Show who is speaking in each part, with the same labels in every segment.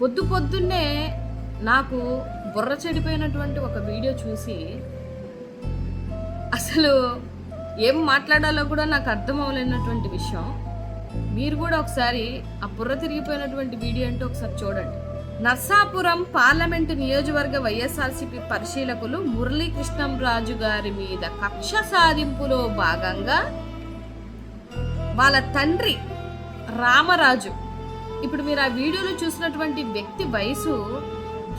Speaker 1: పొద్దు పొద్దున్నే నాకు బుర్ర చెడిపోయినటువంటి ఒక వీడియో చూసి అసలు ఏం మాట్లాడాలో కూడా నాకు అర్థం అవ్వలేనటువంటి విషయం. మీరు కూడా ఒకసారి ఆ బుర్ర తిరిగిపోయినటువంటి వీడియో అంటే ఒకసారి చూడండి. నర్సాపురం పార్లమెంటు నియోజకవర్గ వైఎస్ఆర్సీపీ పరిశీలకులు మురళీకృష్ణంరాజు గారి మీద కక్ష సాధింపులో భాగంగా వాళ్ళ తండ్రి రామరాజు ఇప్పుడు మీరు ఆ వీడియోలో చూసినటువంటి వ్యక్తి వయసు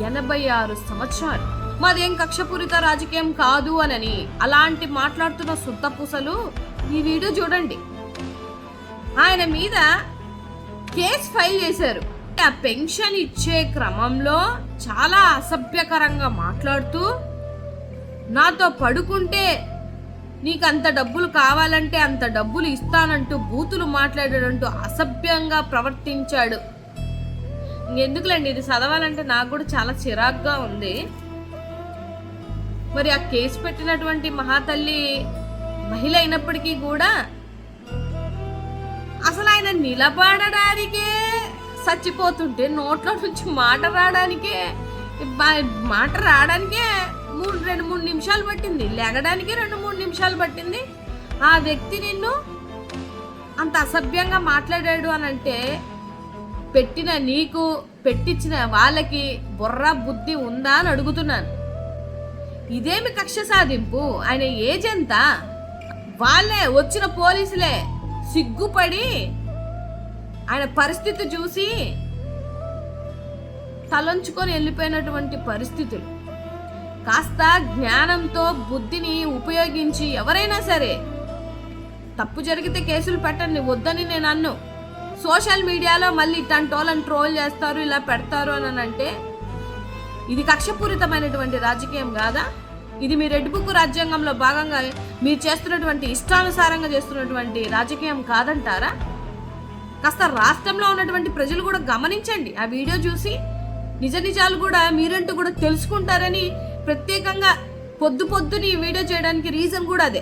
Speaker 1: ఎనభై ఆరు సంవత్సరాలు. మాదేం కక్షపూరిత రాజకీయం కాదు అనని అలాంటి మాట్లాడుతున్న సుత్తపూసలు ఈ వీడియో చూడండి. ఆయన మీద కేసు ఫైల్ చేశారు. ఆ పెన్షన్ ఇచ్చే క్రమంలో చాలా అసభ్యకరంగా మాట్లాడుతూ నాతో పడుకుంటే నీకు అంత డబ్బులు కావాలంటే అంత డబ్బులు ఇస్తానంటూ బూతులు మాట్లాడాడంటూ అసభ్యంగా ప్రవర్తించాడు. ఎందుకులేండి ఇది చదవాలంటే నాకు కూడా చాలా చిరాగ్గా ఉంది. మరి ఆ కేసు పెట్టినటువంటి మహాతల్లి మహిళ అయినప్పటికీ కూడా అసలు ఆయన నిలబడడానికే చచ్చిపోతుంటే నోట్లో నుంచి మాట రావడానికే మాట రావడానికే మూడు రెండు మూడు నిమిషాలు పట్టింది. లెగడానికి రెండు మూడు నిమిషాలు పట్టింది. ఆ వ్యక్తి నిన్ను అంత అసభ్యంగా మాట్లాడాడు అని అంటే పెట్టిన నీకు పెట్టించిన వాళ్ళకి బుర్ర బుద్ధి ఉందా అని అడుగుతున్నాను. ఇదేమి కక్ష సాధింపు? ఆయన ఏజ్ ఎంత వాళ్ళే వచ్చిన పోలీసులే సిగ్గుపడి ఆయన పరిస్థితి చూసి తలంచుకొని వెళ్ళిపోయినటువంటి పరిస్థితులు. కాస్త జ్ఞానంతో బుద్ధిని ఉపయోగించి ఎవరైనా సరే తప్పు జరిగితే కేసులు పెట్టండి వద్దని నేను అన్ను. సోషల్ మీడియాలో మళ్ళీ ఇట్లాంటోళ్ళని ట్రోల్ చేస్తారు ఇలా పెడతారు అని అంటే ఇది కక్షపూరితమైనటువంటి రాజకీయం కాదా? ఇది మీ రెడ్ బుక్ రాజ్యాంగంలో భాగంగా మీరు చేస్తున్నటువంటి ఇష్టానుసారంగా చేస్తున్నటువంటి రాజకీయం కాదంటారా? కాస్త రాష్ట్రంలో ఉన్నటువంటి ప్రజలు కూడా గమనించండి. ఆ వీడియో చూసి నిజ నిజాలు కూడా మీరంటూ కూడా తెలుసుకుంటారని ప్రత్యేకంగా పొద్దు పొద్దుని ఈ వీడియో చేయడానికి రీజన్ కూడా అదే.